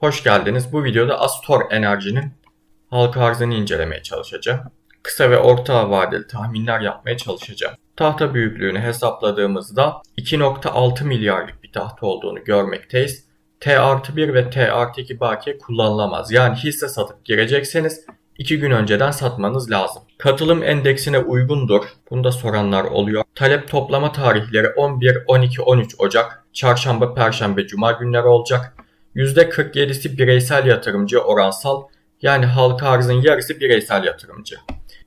Hoş geldiniz. Bu videoda Astor Enerji'nin halka arzını incelemeye çalışacağım. Kısa ve orta vadeli tahminler yapmaya çalışacağım. Tahta büyüklüğünü hesapladığımızda 2.6 milyarlık bir tahta olduğunu görmekteyiz. T artı 1 ve T artı 2 bakiye kullanılamaz. Yani hisse satıp girecekseniz 2 gün önceden satmanız lazım. Katılım endeksine uygundur. Bunu da soranlar oluyor. Talep toplama tarihleri 11, 12, 13 Ocak, çarşamba, perşembe, cuma günleri olacak. %47'si bireysel yatırımcı oransal yani halka arzın yarısı bireysel yatırımcı.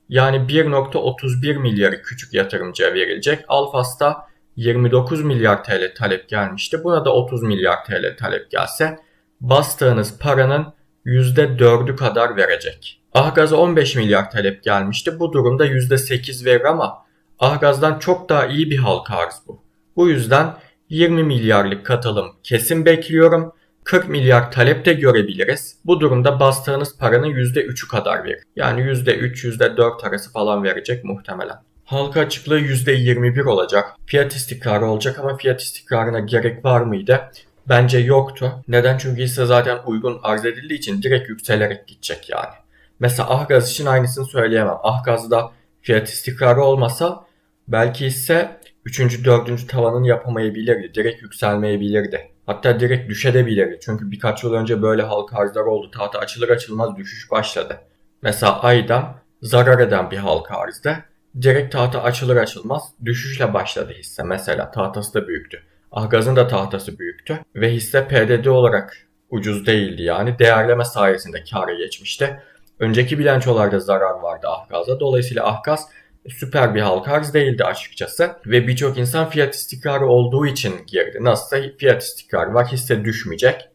Yani 1.31 milyarı küçük yatırımcıya verilecek. Alfas'ta 29 milyar TL talep gelmişti. Buna da 30 milyar TL talep gelse bastığınız paranın %4'ü kadar verecek. Ahgaz'a 15 milyar talep gelmişti. Bu durumda %8 verir ama Ahgaz'dan çok daha iyi bir halka arz bu. Bu yüzden 20 milyarlık katılım kesin bekliyorum. 40 milyar talep de görebiliriz. Bu durumda bastığınız paranın %3'ü kadar verir. Yani %3, %4 arası falan verecek muhtemelen. Halka açıklığı %21 olacak. Fiyat istikrarı olacak ama fiyat istikrarına gerek var mıydı? Bence yoktu. Neden? Çünkü hisse zaten uygun arz edildiği için direkt yükselerek gidecek yani. Mesela Ahgaz için aynısını söyleyemem. Ahgaz'da fiyat istikrarı olmasa belki hisse 3. 4. tavanını yapamayabilirdi. Direkt yükselmeyebilirdi. Hatta direkt düşebilirdi. Çünkü birkaç yıl önce böyle halka arzlar oldu. Tahta açılır açılmaz düşüş başladı. Mesela Ay'dan zarar eden bir halka arzda direkt tahta açılır açılmaz düşüşle başladı hisse. Mesela tahtası da büyüktü. Ahgaz'ın da tahtası büyüktü. Ve hisse PDD olarak ucuz değildi yani. Değerleme sayesinde kâra geçmişti. Önceki bilançolarda zarar vardı Ahgaz'da. Dolayısıyla Ahgaz süper bir halka arz değildi açıkçası. Ve birçok insan fiyat istikrarı olduğu için girdi. Nasılsa fiyat istikrarı var hisse düşmeyecek.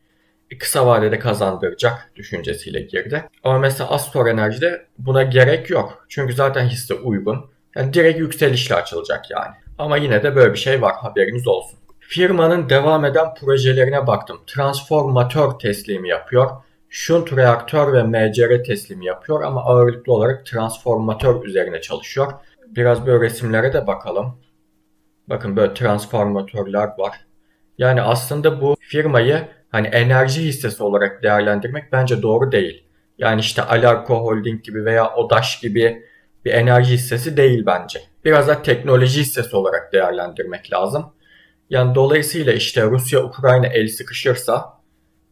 E, kısa vadede kazandıracak düşüncesiyle girdi. Ama mesela Astor Enerji'de buna gerek yok. Çünkü zaten hisse uygun. Yani direkt yükselişle açılacak yani. Ama yine de böyle bir şey var haberiniz olsun. Firmanın devam eden projelerine baktım. Transformatör teslimi yapıyor. Shunt reaktör ve MCR teslimi yapıyor ama ağırlıklı olarak transformatör üzerine çalışıyor. Biraz böyle resimlere de bakalım. Bakın böyle transformatörler var. Yani aslında bu firmayı hani enerji hissesi olarak değerlendirmek bence doğru değil. Yani işte Alarko Holding gibi veya Odaş gibi bir enerji hissesi değil bence. Biraz da teknoloji hissesi olarak değerlendirmek lazım. Yani dolayısıyla işte Rusya-Ukrayna el sıkışırsa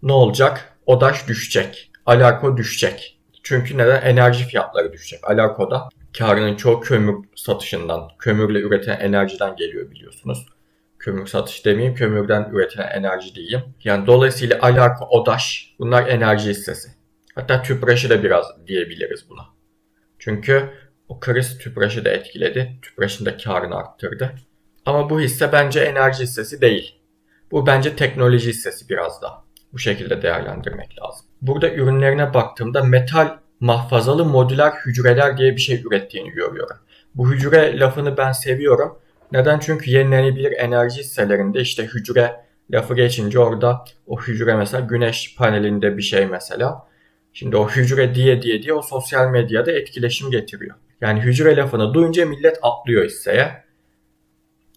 ne olacak? Odaş düşecek. Alarko düşecek. Çünkü neden? Enerji fiyatları düşecek. Alarko'da karının çoğu kömür satışından, kömürle üretilen enerjiden geliyor biliyorsunuz. Kömür satış demeyeyim, kömürden üretilen enerji diyeyim. Yani dolayısıyla Alarko, Odaş bunlar enerji hissesi. Hatta Tüpraş'ı da biraz diyebiliriz buna. Çünkü o kriz Tüpraş'ı da etkiledi. Tüpraş'ın da karını arttırdı. Ama bu hisse bence enerji hissesi değil. Bu bence teknoloji hissesi biraz daha. Bu şekilde değerlendirmek lazım. Burada ürünlerine baktığımda metal mahfazalı modüler hücreler diye bir şey ürettiğini görüyorum. Bu hücre lafını ben seviyorum. Neden? Çünkü yenilenebilir enerji hisselerinde işte hücre lafı geçince orada o hücre mesela güneş panelinde bir şey mesela. Şimdi o hücre diye diye diye o sosyal medyada etkileşim getiriyor. Yani hücre lafını duyunca millet atlıyor hisseye.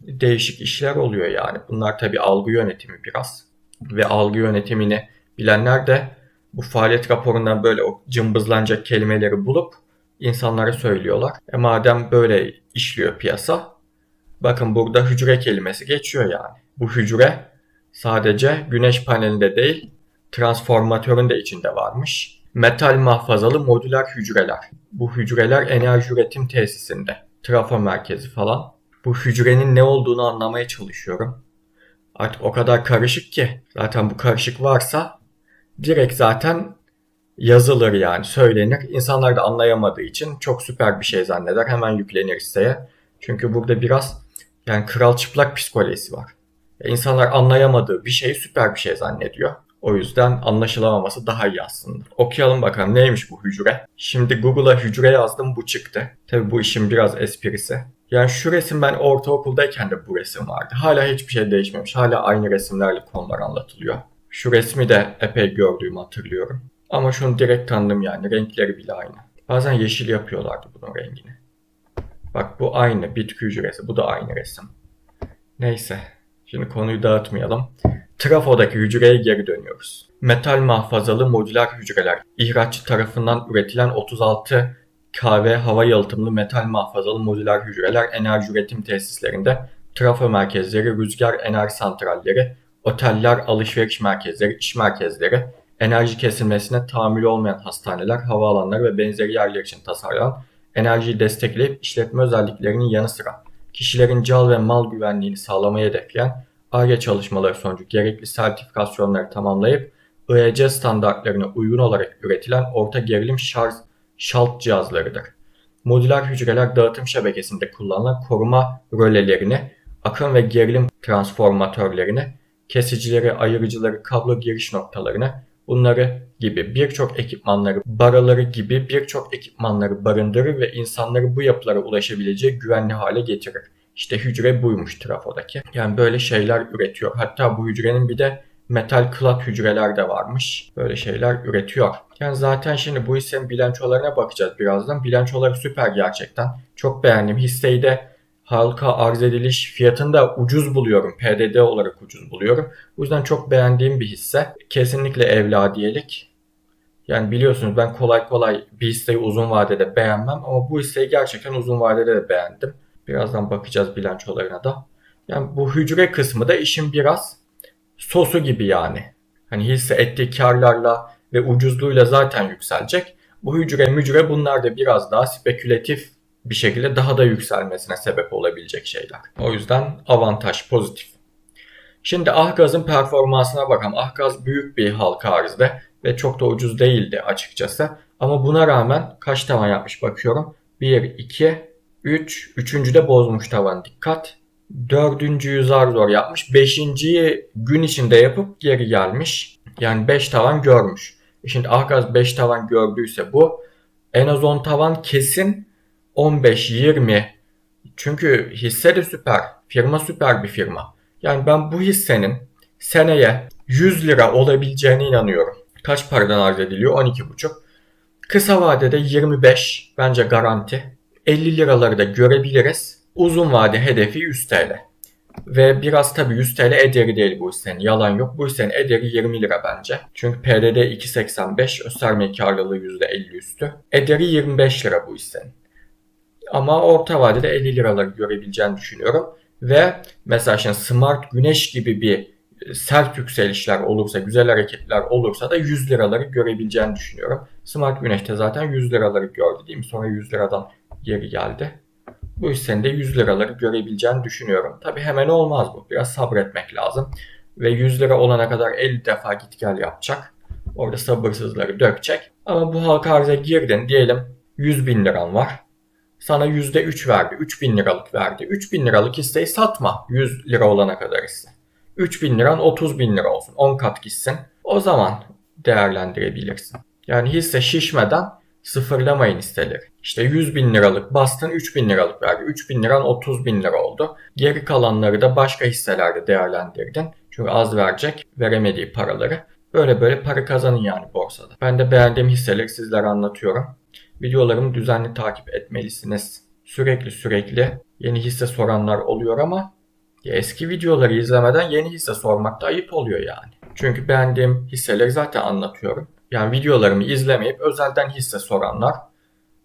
Değişik işler oluyor yani. Bunlar tabi algı yönetimi biraz. Ve algı yönetimini bilenler de bu faaliyet raporundan böyle o cımbızlanacak kelimeleri bulup insanlara söylüyorlar. E madem böyle işliyor piyasa, bakın burada hücre kelimesi geçiyor yani. Bu hücre sadece güneş panelinde değil, transformatörün de içinde varmış. Metal mahfazalı modüler hücreler. Bu hücreler enerji üretim tesisinde. Trafo merkezi falan. Bu hücrenin ne olduğunu anlamaya çalışıyorum. Artık o kadar karışık ki. Zaten bu karışık varsa direkt zaten yazılır yani söylenir. İnsanlar da anlayamadığı için çok süper bir şey zanneder. Hemen yüklenir hisseye. Çünkü burada biraz yani kral çıplak psikolojisi var. İnsanlar anlayamadığı bir şeyi süper bir şey zannediyor. O yüzden anlaşılamaması daha iyi aslında. Okuyalım bakalım neymiş bu hücre. Şimdi Google'a hücre yazdım bu çıktı. Tabi bu işin biraz esprisi. Yani şu resim ben ortaokuldayken de bu resim vardı. Hala hiçbir şey değişmemiş. Hala aynı resimlerle konular anlatılıyor. Şu resmi de epey gördüğümü hatırlıyorum. Ama şunu direkt tanıdım yani. Renkleri bile aynı. Bazen yeşil yapıyorlardı bunun rengini. Bak bu aynı bitki hücresi. Bu da aynı resim. Neyse. Şimdi konuyu dağıtmayalım. Trafodaki hücreye geri dönüyoruz. Metal mahfazalı modüler hücreler ihraççı tarafından üretilen 36 KV hava yalıtımlı metal mahfazalı modüler hücreler enerji üretim tesislerinde trafo merkezleri, rüzgar enerji santralleri, oteller, alışveriş merkezleri, iş merkezleri, enerji kesilmesine tahammülü olmayan hastaneler, havaalanları ve benzeri yerler için tasarlanan enerjiyi destekleyip işletme özelliklerinin yanı sıra kişilerin cal ve mal güvenliğini sağlamayı hedefleyen ARGE çalışmaları sonucu gerekli sertifikasyonları tamamlayıp IEC standartlarına uygun olarak üretilen orta gerilim şarj şalt cihazlarıdır. Modüler hücreler dağıtım şebekesinde kullanılan koruma rölelerini, akım ve gerilim transformatörlerini, kesicileri, ayırıcıları, kablo giriş noktalarını, bunları gibi birçok ekipmanları, baraları gibi birçok ekipmanları barındırır ve insanları bu yapılara ulaşabileceği güvenli hale getirir. İşte hücre buymuş trafodaki. Yani böyle şeyler üretiyor. Hatta bu hücrenin bir de metal klat hücreler de varmış. Böyle şeyler üretiyor. Yani zaten şimdi bu hissenin bilançolarına bakacağız birazdan. Bilançoları süper gerçekten. Çok beğendim. Hisseyi de halka arz ediliş fiyatını da ucuz buluyorum. PDD olarak ucuz buluyorum. Bu yüzden çok beğendiğim bir hisse. Kesinlikle evladiyelik. Yani biliyorsunuz ben kolay kolay bir hisseyi uzun vadede beğenmem ama bu hisseyi gerçekten uzun vadede de beğendim. Birazdan bakacağız bilançolarına da. Yani bu hücre kısmı da işin biraz sosu gibi yani. Hani hisse ettiği karlarla ve ucuzluğuyla zaten yükselecek. Bu hücre mücre bunlar da biraz daha spekülatif bir şekilde daha da yükselmesine sebep olabilecek şeyler. O yüzden avantaj pozitif. Şimdi Ahgaz'ın performansına bakalım. Ahgaz büyük bir halka arzda ve çok da ucuz değildi açıkçası. Ama buna rağmen kaç tavan yapmış bakıyorum. 1, 2, 3. Üçüncü de bozmuş tavan dikkat. Dördüncüyü zar zor yapmış. Beşinciyi gün içinde yapıp geri gelmiş. Yani 5 tavan görmüş. E şimdi Ahgaz 5 tavan gördüyse bu en az 10 tavan kesin 15-20 çünkü hisse de süper. Firma süper bir firma. Yani ben bu hissenin seneye 100 lira olabileceğine inanıyorum. Kaç paradan arz ediliyor? 12,5. Kısa vadede 25 bence garanti. 50 liraları da görebiliriz. Uzun vade hedefi 100 TL. Ve biraz tabii 100 TL ederi değil bu hissenin. Yalan yok. Bu hissenin ederi 20 lira bence. Çünkü PDD 2.85, gösterme karlılığı %50 üstü. Ederi 25 lira bu hissenin. Ama orta vadede 50 liraları görebileceğini düşünüyorum. Ve mesela şimdi Smart Güneş gibi bir sert yükselişler olursa, güzel hareketler olursa da 100 liraları görebileceğini düşünüyorum. Smart Güneş'te zaten 100 liraları gördü değil mi? Sonra 100 liradan geri geldi. Bu hissenin de 100 liraları görebileceğini düşünüyorum. Tabi hemen olmaz bu. Biraz sabretmek lazım. Ve 100 lira olana kadar 50 defa git gel yapacak. Orada sabırsızları dökecek. Ama bu halka arıza girdin diyelim 100 bin liran var. Sana %3 verdi. 3 bin liralık verdi. 3 bin liralık hisseyi satma 100 lira olana kadar ise. 3 bin liran 30 bin lira olsun. 10 kat gitsin. O zaman değerlendirebilirsin. Yani hisse şişmeden sıfırlamayın hisseleri. İşte 100 bin liralık bastın 3 bin liralık verdi. 3 bin liran 30 bin lira oldu. Geri kalanları da başka hisselerde değerlendirdin. Çünkü az verecek veremediği paraları. Böyle böyle para kazanın yani borsada. Ben de beğendiğim hisseleri sizlere anlatıyorum. Videolarımı düzenli takip etmelisiniz. Sürekli sürekli yeni hisse soranlar oluyor ama eski videoları izlemeden yeni hisse sormak da ayıp oluyor yani. Çünkü beğendiğim hisseleri zaten anlatıyorum. Yani videolarımı izlemeyip özelden hisse soranlar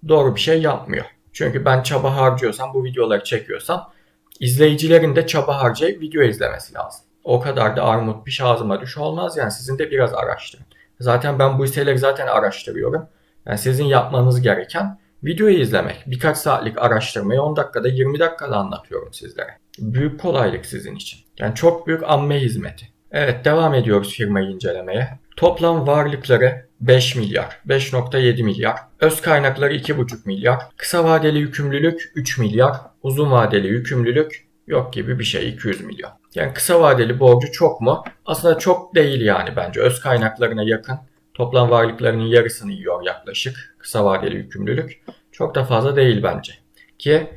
doğru bir şey yapmıyor. Çünkü ben çaba harcıyorsam, bu videoları çekiyorsam izleyicilerin de çaba harcayıp video izlemesi lazım. O kadar da armut piş ağzıma düş olmaz yani sizin de biraz araştırın. Zaten ben bu hisseleri zaten araştırıyorum. Yani sizin yapmanız gereken videoyu izlemek. Birkaç saatlik araştırmayı 10 dakikada 20 dakikada anlatıyorum sizlere. Büyük kolaylık sizin için. Yani çok büyük amme hizmeti. Evet devam ediyoruz firmayı incelemeye. Toplam varlıkları 5 milyar, 5.7 milyar. Öz kaynakları 2.5 milyar. Kısa vadeli yükümlülük 3 milyar. Uzun vadeli yükümlülük yok gibi bir şey 200 milyon. Yani kısa vadeli borcu çok mu? Aslında çok değil yani bence. Öz kaynaklarına yakın. Toplam varlıklarının yarısını yiyor yaklaşık kısa vadeli yükümlülük. Çok da fazla değil bence. Ki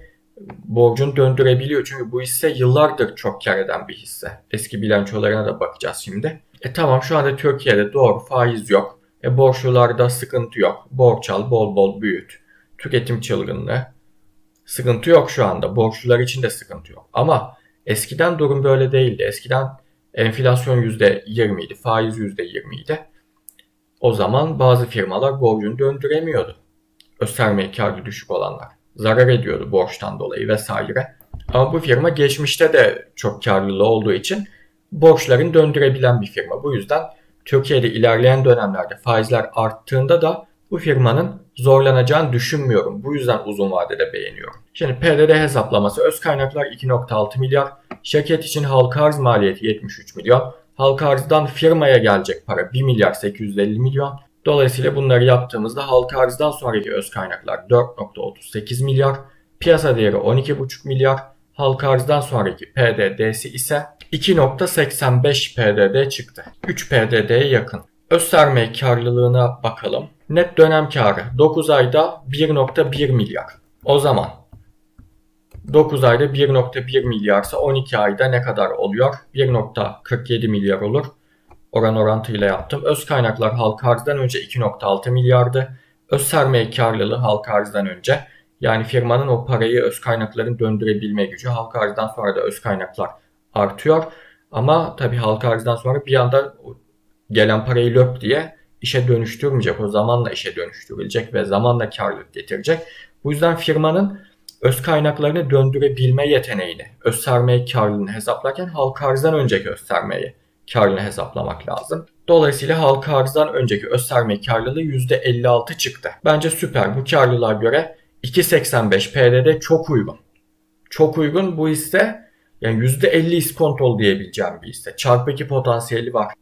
borcunu döndürebiliyor çünkü bu hisse yıllardır çok kar eden bir hisse. Eski bilançolarına da bakacağız şimdi. E tamam şu anda Türkiye'de doğru faiz yok. E borçlularda sıkıntı yok. Borç al bol bol büyüt. Tüketim çılgınlığı. Sıkıntı yok şu anda. Borçlular için de sıkıntı yok. Ama eskiden durum böyle değildi. Eskiden Enflasyon %20 idi, faiz %20 idi. O zaman bazı firmalar borcunu döndüremiyordu. Öz karı düşük olanlar. Zarar ediyordu borçtan dolayı vesaire. Ama bu firma geçmişte de çok karlılığı olduğu için borçlarını döndürebilen bir firma. Bu yüzden Türkiye'de ilerleyen dönemlerde faizler arttığında da bu firmanın zorlanacağını düşünmüyorum. Bu yüzden uzun vadede beğeniyorum. Şimdi PDD hesaplaması öz kaynaklar 2.6 milyar. Şirket için halka arz maliyeti 73 milyon. Halka arzdan firmaya gelecek para 1 milyar 850 milyon. Dolayısıyla bunları yaptığımızda halka arzdan sonraki öz kaynaklar 4.38 milyar. Piyasa değeri 12.5 milyar. Halka arzdan sonraki PDD'si ise 2.85 PDD çıktı. 3 PDD'ye yakın. Öz sermaye karlılığına bakalım. Net dönem karı 9 ayda 1.1 milyar. O zaman 9 ayda 1.1 milyarsa 12 ayda ne kadar oluyor? 1.47 milyar olur. Oran orantıyla yaptım. Öz kaynaklar halka arzdan önce 2.6 milyardı. Öz sermaye karlılığı halka arzdan önce yani firmanın o parayı öz kaynakların döndürebilme gücü halka arzdan sonra da öz kaynaklar artıyor. Ama tabii halka arzdan sonra bir anda gelen parayı löp diye işe dönüştürmeyecek. O zamanla işe dönüştürülecek ve zamanla karlılık getirecek. Bu yüzden firmanın öz kaynaklarını döndürebilme yeteneğini, öz sermaye karlılığını hesaplarken halka arzdan önceki öz sermaye karlılığını hesaplamak lazım. Dolayısıyla halka arzdan önceki öz sermaye karlılığı %56 çıktı. Bence süper. Bu karlılığa göre 2.85 PDD çok uygun. Çok uygun bu hisse yani %50 iskontol diyebileceğim bir hisse. Çarpı 2 potansiyeli var.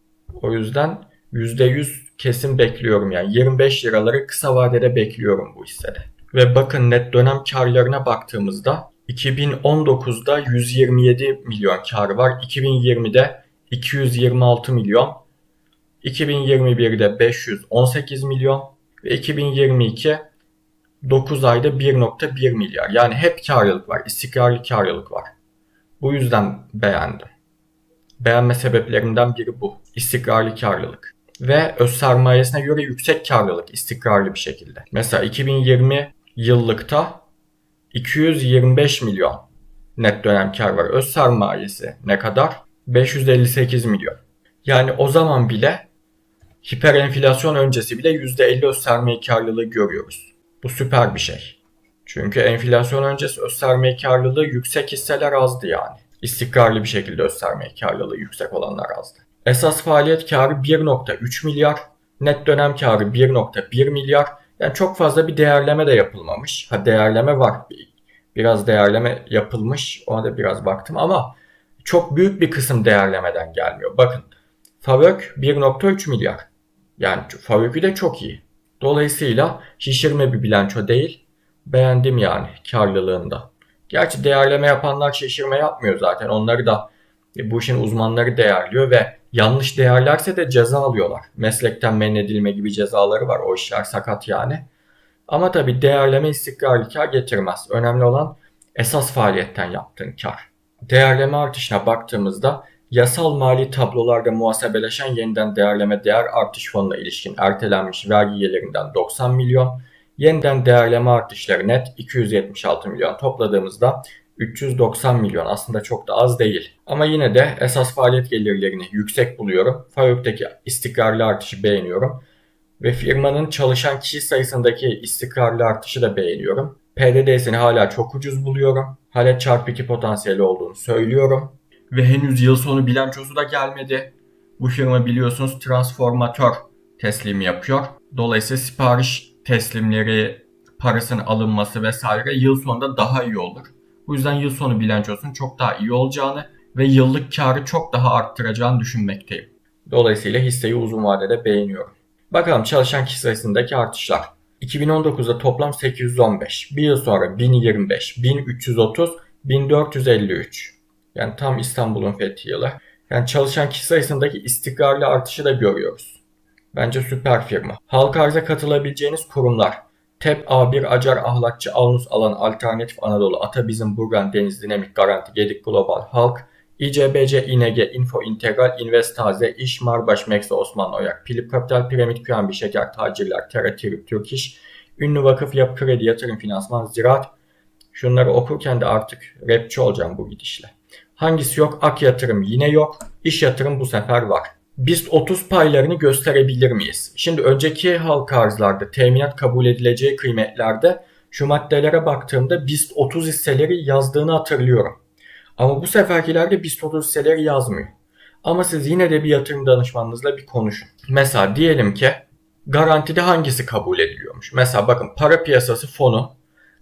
O yüzden %100 kesin bekliyorum yani 25 liraları kısa vadede bekliyorum bu hissede. Ve bakın net dönem karlarına baktığımızda 2019'da 127 milyon kar var. 2020'de 226 milyon. 2021'de 518 milyon ve 2022 9 ayda 1.1 milyar. Yani hep karlılık var. istikrarlı karlılık var. Bu yüzden beğendim. Beğenme sebeplerimden biri bu. İstikrarlı karlılık. Ve öz sermayesine göre yüksek karlılık istikrarlı bir şekilde. Mesela 2020 yıllıkta 225 milyon net dönem kar var. Öz sermayesi ne kadar? 558 milyon. Yani o zaman bile hiper enflasyon öncesi bile %50 öz sermaye karlılığı görüyoruz. Bu süper bir şey. Çünkü enflasyon öncesi öz sermaye karlılığı yüksek hisseler azdı yani. İstikrarlı bir şekilde öz sermaye karlılığı yüksek olanlar azdı. Esas faaliyet karı 1.3 milyar, net dönem karı 1.1 milyar. Yani çok fazla bir değerleme de yapılmamış. Ha değerleme var. Biraz değerleme yapılmış. Ona da biraz baktım ama çok büyük bir kısım değerlemeden gelmiyor. Bakın Favök 1.3 milyar. Yani Favök'ü de çok iyi. Dolayısıyla şişirme bir bilanço değil. Beğendim yani karlılığında. Gerçi değerleme yapanlar şişirme yapmıyor zaten. Onları da e, bu işin uzmanları değerliyor ve yanlış değerlerse de ceza alıyorlar. Meslekten men edilme gibi cezaları var. O işler sakat yani. Ama tabi değerleme istikrarlı kar getirmez. Önemli olan esas faaliyetten yaptığın kar. Değerleme artışına baktığımızda yasal mali tablolarda muhasebeleşen yeniden değerleme değer artış fonuna ilişkin ertelenmiş vergi gelirinden 90 milyon, yeniden değerleme artışları net 276 milyon topladığımızda 390 milyon aslında çok da az değil. Ama yine de esas faaliyet gelirlerini yüksek buluyorum. FAVÖK'teki istikrarlı artışı beğeniyorum. Ve firmanın çalışan kişi sayısındaki istikrarlı artışı da beğeniyorum. PDD'sini hala çok ucuz buluyorum. Hala çarpı 2 potansiyeli olduğunu söylüyorum. Ve henüz yıl sonu bilançosu da gelmedi. Bu firma biliyorsunuz transformatör teslim yapıyor. Dolayısıyla sipariş teslimleri, parasının alınması vesaire yıl sonunda daha iyi olur. Bu yüzden yıl sonu bilançosunun çok daha iyi olacağını ve yıllık karı çok daha arttıracağını düşünmekteyim. Dolayısıyla hisseyi uzun vadede beğeniyorum. Bakalım çalışan kişi sayısındaki artışlar. 2019'da toplam 815, bir yıl sonra 1025, 1330, 1453. Yani tam İstanbul'un fethi yılı. Yani çalışan kişi sayısındaki istikrarlı artışı da görüyoruz. Bence süper firma. Halka arza katılabileceğiniz kurumlar. TEP A1 Acar Ahlakçı Alnus Alan Alternatif Anadolu Atabizm Burgan Deniz Dinamik Garanti Gedik Global Halk İCBC İNG Info Integral Invest Taze İş Marbaş Mekse Osman Oyak Pilip Kapital Piramit Piyanbi Şeker Tacirler Tera Trip Türk İş Ünlü Vakıf Yapı Kredi Yatırım Finansman Ziraat Şunları okurken de artık rapçi olacağım bu gidişle. Hangisi yok? Ak yatırım yine yok. İş yatırım bu sefer var. BIST 30 paylarını gösterebilir miyiz? Şimdi önceki halka arzlarda teminat kabul edileceği kıymetlerde şu maddelere baktığımda BIST 30 hisseleri yazdığını hatırlıyorum. Ama bu seferkilerde BIST 30 hisseleri yazmıyor. Ama siz yine de bir yatırım danışmanınızla bir konuşun. Mesela diyelim ki garantide hangisi kabul ediliyormuş? Mesela bakın para piyasası fonu,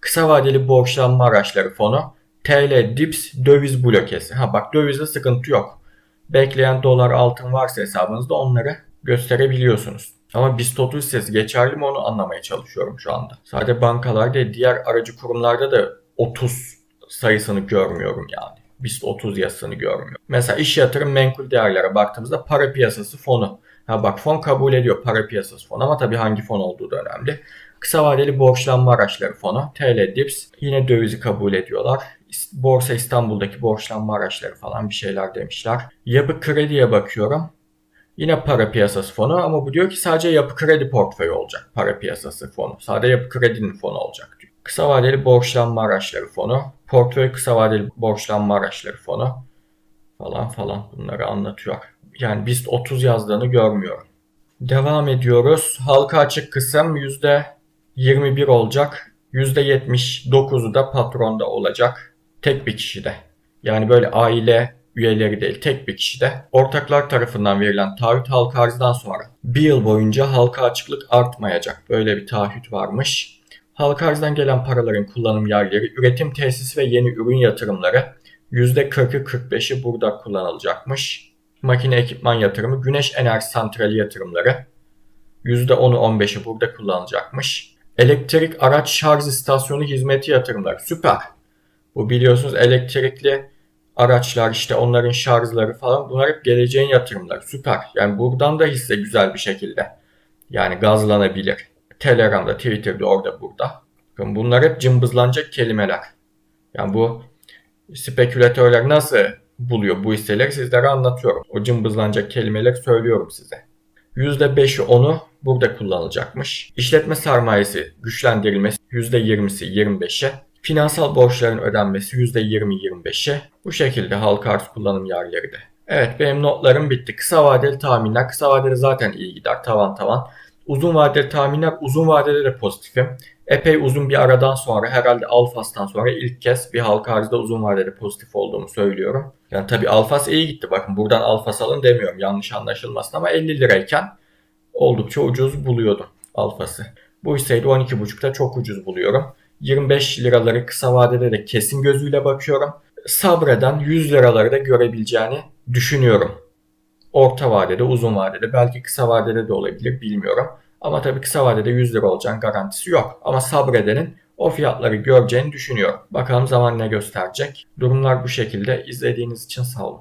kısa vadeli borçlanma araçları fonu, TL dips döviz blokesi. Ha bak dövizde sıkıntı yok. Bekleyen dolar altın varsa hesabınızda onları gösterebiliyorsunuz. Ama BIST 30 hissesi geçerli mi onu anlamaya çalışıyorum şu anda. Sadece bankalarda değil, diğer aracı kurumlarda da 30 sayısını görmüyorum yani. BIST 30 yazısını görmüyorum. Mesela iş yatırım menkul değerlere baktığımızda para piyasası fonu. Ha bak fon kabul ediyor para piyasası fonu ama tabii hangi fon olduğu da önemli. Kısa vadeli borçlanma araçları fonu, TL Dips yine dövizi kabul ediyorlar. Borsa İstanbul'daki borçlanma araçları falan bir şeyler demişler. Yapı krediye bakıyorum. Yine para piyasası fonu ama bu diyor ki sadece yapı kredi portföyü olacak. Para piyasası fonu. Sadece yapı kredinin fonu olacak diyor. Kısa vadeli borçlanma araçları fonu. Portföy kısa vadeli borçlanma araçları fonu. Falan falan bunları anlatıyor. Yani BIST 30 yazdığını görmüyorum. Devam ediyoruz. Halka açık kısım %21 olacak. %79'u da patronda olacak. Tek bir kişide. Yani böyle aile üyeleri değil tek bir kişide. Ortaklar tarafından verilen taahhüt halka arzdan sonra bir yıl boyunca halka açıklık artmayacak. Böyle bir taahhüt varmış. Halka arzdan gelen paraların kullanım yerleri, üretim tesisi ve yeni ürün yatırımları %40'ı 45'i burada kullanılacakmış. Makine ekipman yatırımı, güneş enerji santrali yatırımları %10'u 15'i burada kullanılacakmış. Elektrik araç şarj istasyonu hizmeti yatırımları süper. Bu biliyorsunuz elektrikli araçlar işte onların şarjları falan bunlar hep geleceğin yatırımları süper. Yani buradan da hisse güzel bir şekilde yani gazlanabilir. Telegram'da, Twitter'da, orada, burada. Bakın bunlar hep cımbızlanacak kelimeler. Yani bu spekülatörler nasıl buluyor bu hisseleri sizlere anlatıyorum. O cımbızlanacak kelimeleri söylüyorum size. %5'i 10'u burada kullanılacakmış. İşletme sermayesi güçlendirilmesi %20'si 25'e. Finansal borçların ödenmesi %20-25'e. Bu şekilde halka arz kullanım yerleri de. Evet benim notlarım bitti. Kısa vadeli tahminler. Kısa vadeli zaten iyi gider tavan tavan. Uzun vadeli tahminler uzun vadede de pozitifim. Epey uzun bir aradan sonra herhalde Alfas'tan sonra ilk kez bir halka arzda uzun vadede pozitif olduğunu söylüyorum. Yani tabii Alfas iyi gitti. Bakın buradan Alfas alın demiyorum yanlış anlaşılmasın ama 50 lirayken oldukça ucuz buluyordum Alfas'ı. Bu hisseyi de 12.5'ta çok ucuz buluyorum. 25 liraları kısa vadede de kesin gözüyle bakıyorum. Sabreden 100 liraları da görebileceğini düşünüyorum. Orta vadede, uzun vadede, belki kısa vadede de olabilir bilmiyorum. Ama tabii kısa vadede 100 lira olacağın garantisi yok. Ama sabredenin o fiyatları göreceğini düşünüyorum. Bakalım zaman ne gösterecek. Durumlar bu şekilde. İzlediğiniz için sağ olun.